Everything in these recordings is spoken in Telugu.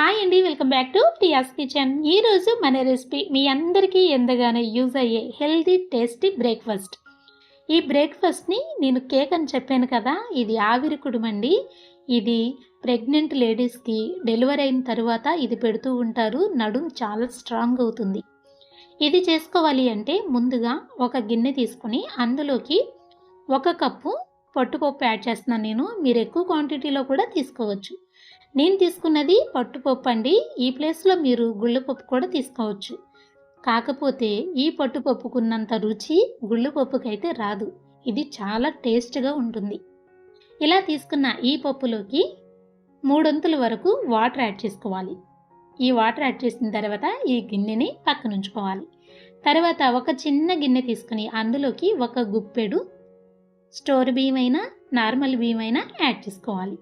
హాయ్ అండి welcome back to Tia's kitchen ఈరోజు మన రెసిపీ మీ అందరికీ ఎంతగానో యూజ్ అయ్యే హెల్తీ టేస్టీ బ్రేక్ఫాస్ట్ ఈ బ్రేక్ఫాస్ట్ని నేను కేక్ అని చెప్పాను కదా ఇది ఆవిరి కుడుమండి ఇది ప్రెగ్నెంట్ లేడీస్కి డెలివరీ అయిన తర్వాత ఇది పెడుతూ ఉంటారు. నడుం చాలా స్ట్రాంగ్ అవుతుంది. ఇది చేసుకోవాలి అంటే ముందుగా ఒక గిన్నె తీసుకొని అందులోకి ఒక కప్పు పట్టుపప్పు యాడ్ చేస్తున్నాను నేను. మీరు ఎక్కువ క్వాంటిటీలో కూడా తీసుకోవచ్చు. నేను తీసుకున్నది పట్టుపప్పు అండి. ఈ ప్లేస్లో మీరు గుళ్ళపప్పు కూడా తీసుకోవచ్చు. కాకపోతే ఈ పట్టుపప్పుకున్నంత రుచి గుళ్ళపప్పుకైతే రాదు. ఇది చాలా టేస్ట్గా ఉంటుంది. ఇలా తీసుకున్న ఈ పప్పులోకి మూడొంతుల వరకు వాటర్ యాడ్ చేసుకోవాలి. ఈ వాటర్ యాడ్ చేసిన తర్వాత ఈ గిన్నెని పక్కనుంచుకోవాలి. తర్వాత ఒక చిన్న గిన్నె తీసుకుని అందులోకి ఒక గుప్పెడు స్టోర్ బియ్యం అయినా నార్మల్ బియ్యం అయినా యాడ్ చేసుకోవాలి.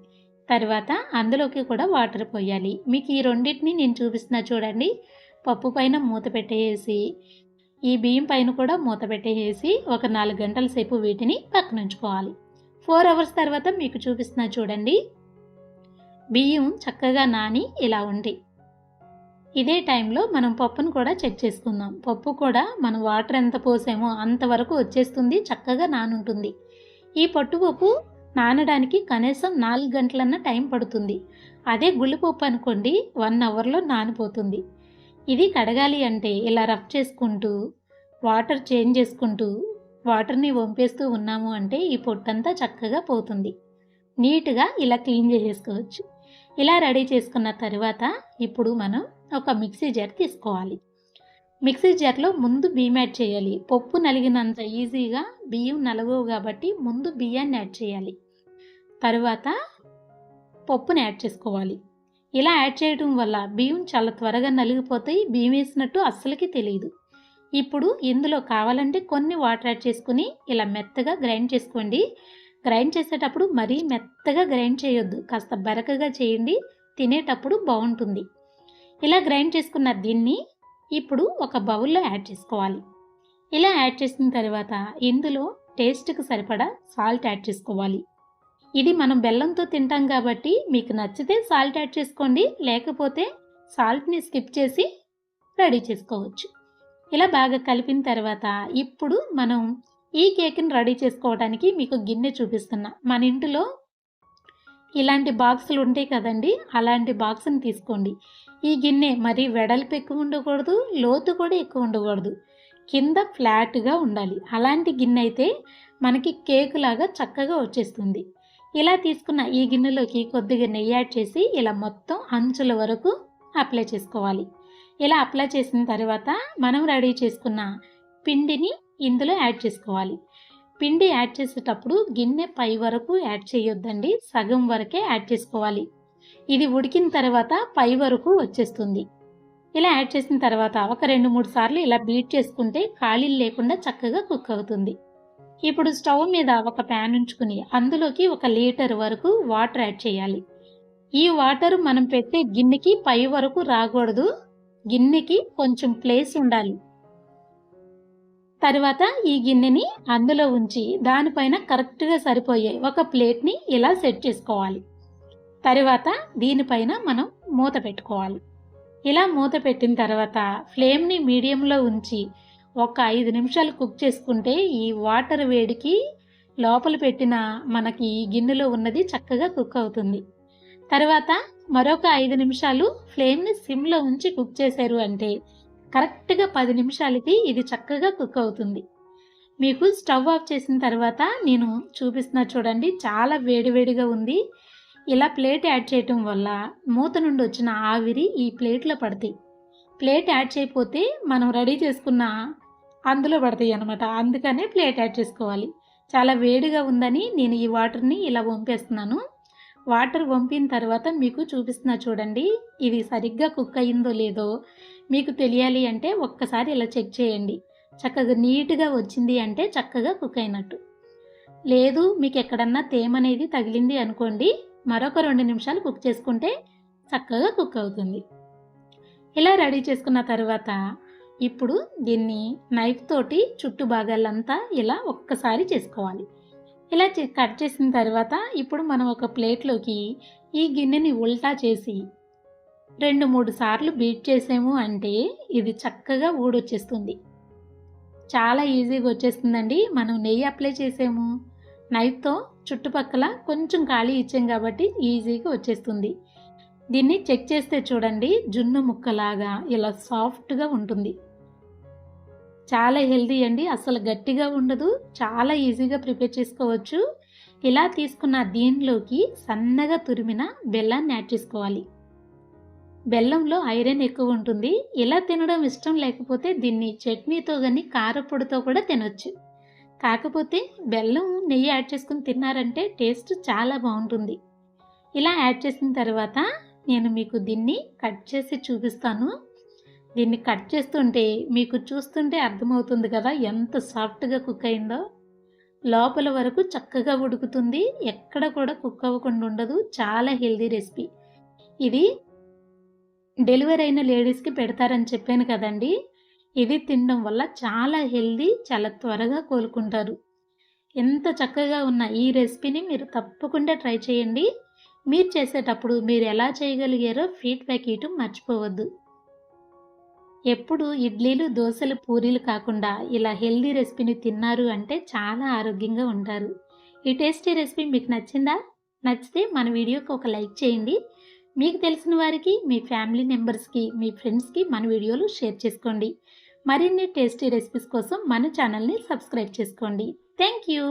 తర్వాత అందులోకి కూడా వాటర్ పోయాలి. మీకు ఈ రెండింటిని నేను చూపిస్తున్నా చూడండి. పప్పు పైన మూత పెట్టేసి ఈ బియ్యం పైన కూడా మూత పెట్టేసి ఒక నాలుగు గంటల సేపు వీటిని పక్కన ఉంచుకోవాలి. ఫోర్ అవర్స్ తర్వాత మీకు చూపిస్తున్నా చూడండి. బియ్యం చక్కగా నాని ఇలా ఉంది. ఇదే టైంలో మనం పప్పును కూడా చెక్ చేసుకుందాం. పప్పు కూడా మనం వాటర్ ఎంత పోసామో అంతవరకు వచ్చేస్తుంది చక్కగా నానుంటుంది. ఈ పట్టుపప్పు నానడానికి కనీసం నాలుగు గంటలన్న టైం పడుతుంది. అదే గుళ్ళిపప్పు అనుకోండి వన్ అవర్లో నానిపోతుంది. ఇది కడగాలి అంటే ఇలా రఫ్ చేసుకుంటూ వాటర్ చేంజ్ చేసుకుంటూ వాటర్ని వంపేస్తూ ఉన్నాము అంటే ఈ పొట్టంతా చక్కగా పోతుంది. నీట్గా ఇలా క్లీన్ చేసేసుకోవచ్చు. ఇలా రెడీ చేసుకున్న తర్వాత ఇప్పుడు మనం ఒక మిక్సీ జార్ తీసుకోవాలి. మిక్సీ జార్లో ముందు బియ్యం యాడ్ చేయాలి. పప్పు నలిగినంత ఈజీగా బియ్యం నలగవు కాబట్టి ముందు బియ్యాన్ని యాడ్ చేయాలి. తర్వాత పప్పుని యాడ్ చేసుకోవాలి. ఇలా యాడ్ చేయడం వల్ల బియ్యం చాలా త్వరగా నలిగిపోతాయి బియ్యం వేసినట్టు అస్సలకి తెలియదు ఇప్పుడు ఇందులో కావాలంటే కొన్ని వాటర్ యాడ్ చేసుకుని ఇలా మెత్తగా గ్రైండ్ చేసుకోండి. గ్రైండ్ చేసేటప్పుడు మరీ మెత్తగా గ్రైండ్ చేయొద్దు కాస్త బరకగా చేయండి తినేటప్పుడు బాగుంటుంది. ఇలా గ్రైండ్ చేసుకున్న దీన్ని ఇప్పుడు ఒక బౌల్లో యాడ్ చేసుకోవాలి. ఇలా యాడ్ చేసిన తర్వాత ఇందులో టేస్ట్కి సరిపడా సాల్ట్ యాడ్ చేసుకోవాలి. ఇది మనం బెల్లంతో తింటాం కాబట్టి మీకు నచ్చితే సాల్ట్ యాడ్ చేసుకోండి లేకపోతే సాల్ట్ని స్కిప్ చేసి రెడీ చేసుకోవచ్చు. ఇలా బాగా కలిపిన తర్వాత ఇప్పుడు మనం ఈ కేక్ని రెడీ చేసుకోవడానికి మీకు గిన్నె చూపిస్తున్నా. మన ఇంటిలో ఇలాంటి బాక్సులు ఉంటాయి కదండి అలాంటి బాక్స్ని తీసుకోండి. ఈ గిన్నె మరి వెడల్పు ఎక్కువ ఉండకూడదు లోతు కూడా ఎక్కువ ఉండకూడదు. కింద ఫ్లాట్గా ఉండాలి. అలాంటి గిన్నె అయితే మనకి కేక్ లాగా చక్కగా వచ్చేస్తుంది. ఇలా తీసుకున్న ఈ గిన్నెలోకి కొద్దిగా నెయ్యి యాడ్ చేసి ఇలా మొత్తం అంచుల వరకు అప్లై చేసుకోవాలి. ఇలా అప్లై చేసిన తర్వాత మనం రెడీ చేసుకున్న పిండిని ఇందులో యాడ్ చేసుకోవాలి. పిండి యాడ్ చేసేటప్పుడు గిన్నె పై వరకు యాడ్ చేయొద్దండి సగం వరకే యాడ్ చేసుకోవాలి. ఇది ఉడికిన తర్వాత పై వరకు వచ్చేస్తుంది. ఇలా యాడ్ చేసిన తర్వాత ఒక రెండు మూడు సార్లు ఇలా బీట్ చేసుకుంటే ఖాళీలు లేకుండా చక్కగా కుక్ అవుతుంది. ఇప్పుడు స్టవ్ మీద ఒక ప్యాన్ ఉంచుకుని అందులోకి ఒక లీటర్ వరకు వాటర్ యాడ్ చేయాలి. ఈ వాటర్ మనం పెట్టే గిన్నెకి పై వరకు రాకూడదు. గిన్నెకి కొంచెం ప్లేస్ ఉండాలి. తర్వాత ఈ గిన్నెని అందులో ఉంచి దానిపైన కరెక్ట్గా సరిపోయే ఒక ప్లేట్ని ఇలా సెట్ చేసుకోవాలి. తర్వాత దీనిపైన మనం మూత పెట్టుకోవాలి. ఇలా మూత పెట్టిన తర్వాత ఫ్లేమ్ని మీడియంలో ఉంచి ఒక ఐదు నిమిషాలు కుక్ చేసుకుంటే ఈ వాటర్ వేడికి లోపల పెట్టిన మనకి ఈ గిన్నెలో ఉన్నది చక్కగా కుక్ అవుతుంది. తర్వాత మరొక ఐదు నిమిషాలు ఫ్లేమ్ని సిమ్లో ఉంచి కుక్ చేశారు అంటే కరెక్ట్గా పది నిమిషాలకి ఇది చక్కగా కుక్ అవుతుంది. మీకు స్టవ్ ఆఫ్ చేసిన తర్వాత నేను చూపిస్తున్నా చూడండి చాలా వేడివేడిగా ఉంది. ఇలా ప్లేట్ యాడ్ చేయటం వల్ల మూత నుండి వచ్చిన ఆవిరి ఈ ప్లేట్లో పడతాయి. ప్లేట్ యాడ్ చేయకపోతే మనం రెడీ చేసుకున్న అందులో పడతాయి అనమాట అందుకనే ప్లేట్ యాడ్ చేసుకోవాలి. చాలా వేడిగా ఉందని నేను ఈ వాటర్ని ఇలా వంపేస్తున్నాను. వాటర్ వంపిన తర్వాత మీకు చూపిస్తున్నా చూడండి. ఇది సరిగ్గా కుక్ అయిందో లేదో మీకు తెలియాలి అంటే ఒక్కసారి ఇలా చెక్ చేయండి. చక్కగా నీట్గా వచ్చింది అంటే చక్కగా కుక్ అయినట్టు. లేదు మీకు ఎక్కడన్నా తేమ అనేది తగిలింది అనుకోండి మరొక రెండు నిమిషాలు కుక్ చేసుకుంటే చక్కగా కుక్ అవుతుంది. ఇలా రెడీ చేసుకున్న తర్వాత ఇప్పుడు దీన్ని నైఫ్ తోటి చుట్టు భాగాలంతా ఇలా ఒక్కసారి చేసుకోవాలి. ఇలా చే- కట్ చేసిన తర్వాత ఇప్పుడు మనం ఒక ప్లేట్లోకి ఈ గిన్నెని ఉల్టా చేసి రెండు మూడు సార్లు బీట్ చేసాము అంటే ఇది చక్కగా ఊడొచ్చేస్తుంది. చాలా ఈజీగా వచ్చేస్తుందండి. మనం నెయ్యి అప్లై చేసాము. నైఫ్తో చుట్టుపక్కల కొంచెం ఖాళీ ఇచ్చాం కాబట్టి ఈజీగా వచ్చేస్తుంది. దీన్ని చెక్ చేస్తే చూడండి జున్ను ముక్కలాగా ఇలా సాఫ్ట్గా ఉంటుంది. చాలా హెల్దీ అండి. అసలు గట్టిగా ఉండదు. చాలా ఈజీగా ప్రిపేర్ చేసుకోవచ్చు. ఇలా తీసుకున్న దీనిలోకి సన్నగా తురిమిన బెల్లాన్ని యాడ్ చేసుకోవాలి. బెల్లంలో ఐరన్ ఎక్కువ ఉంటుంది. ఇలా తినడం ఇష్టం లేకపోతే దీన్ని చట్నీతో కానీ కారపొడితో కూడా తినొచ్చు. కాకపోతే బెల్లం నెయ్యి యాడ్ చేసుకుని తిన్నారంటే టేస్ట్ చాలా బాగుంటుంది. ఇలా యాడ్ చేసిన తర్వాత నేను మీకు దీన్ని కట్ చేసి చూపిస్తాను. దీన్ని కట్ చేస్తుంటే మీకు చూస్తుంటే అర్థమవుతుంది కదా ఎంత సాఫ్ట్గా కుక్ అయిందో. లోపల వరకు చక్కగా ఉడుకుతుంది. ఎక్కడ కూడా కుక్ అవ్వకుండా ఉండదు. చాలా హెల్దీ రెసిపీ. ఇది డెలివరీ అయిన లేడీస్కి పెడతారని చెప్పాను కదండి. ఇది తినడం వల్ల చాలా హెల్దీ చాలా త్వరగా కోలుకుంటారు. ఎంత చక్కగా ఉన్న ఈ రెసిపీని మీరు తప్పకుండా ట్రై చేయండి. మీరు చేసేటప్పుడు మీరు ఎలా చేయగలిగారో ఫీడ్బ్యాక్ ఇవ్వటం మర్చిపోవద్దు. ఎప్పుడు ఇడ్లీలు దోశలు పూరీలు కాకుండా ఇలా హెల్దీ రెసిపీని తిన్నారు అంటే చాలా ఆరోగ్యంగా ఉంటారు. ఈ టేస్టీ రెసిపీ మీకు నచ్చిందా? నచ్చితే మన వీడియోకి ఒక లైక్ చేయండి. మీకు తెలిసిన వారికి మీ ఫ్యామిలీ మెంబర్స్కి మీ ఫ్రెండ్స్కి మన వీడియోలు షేర్ చేసుకోండి. మరిన్ని టేస్టీ రెసిపీస్ కోసం మన ఛానల్ని సబ్స్క్రైబ్ చేసుకోండి. Thank you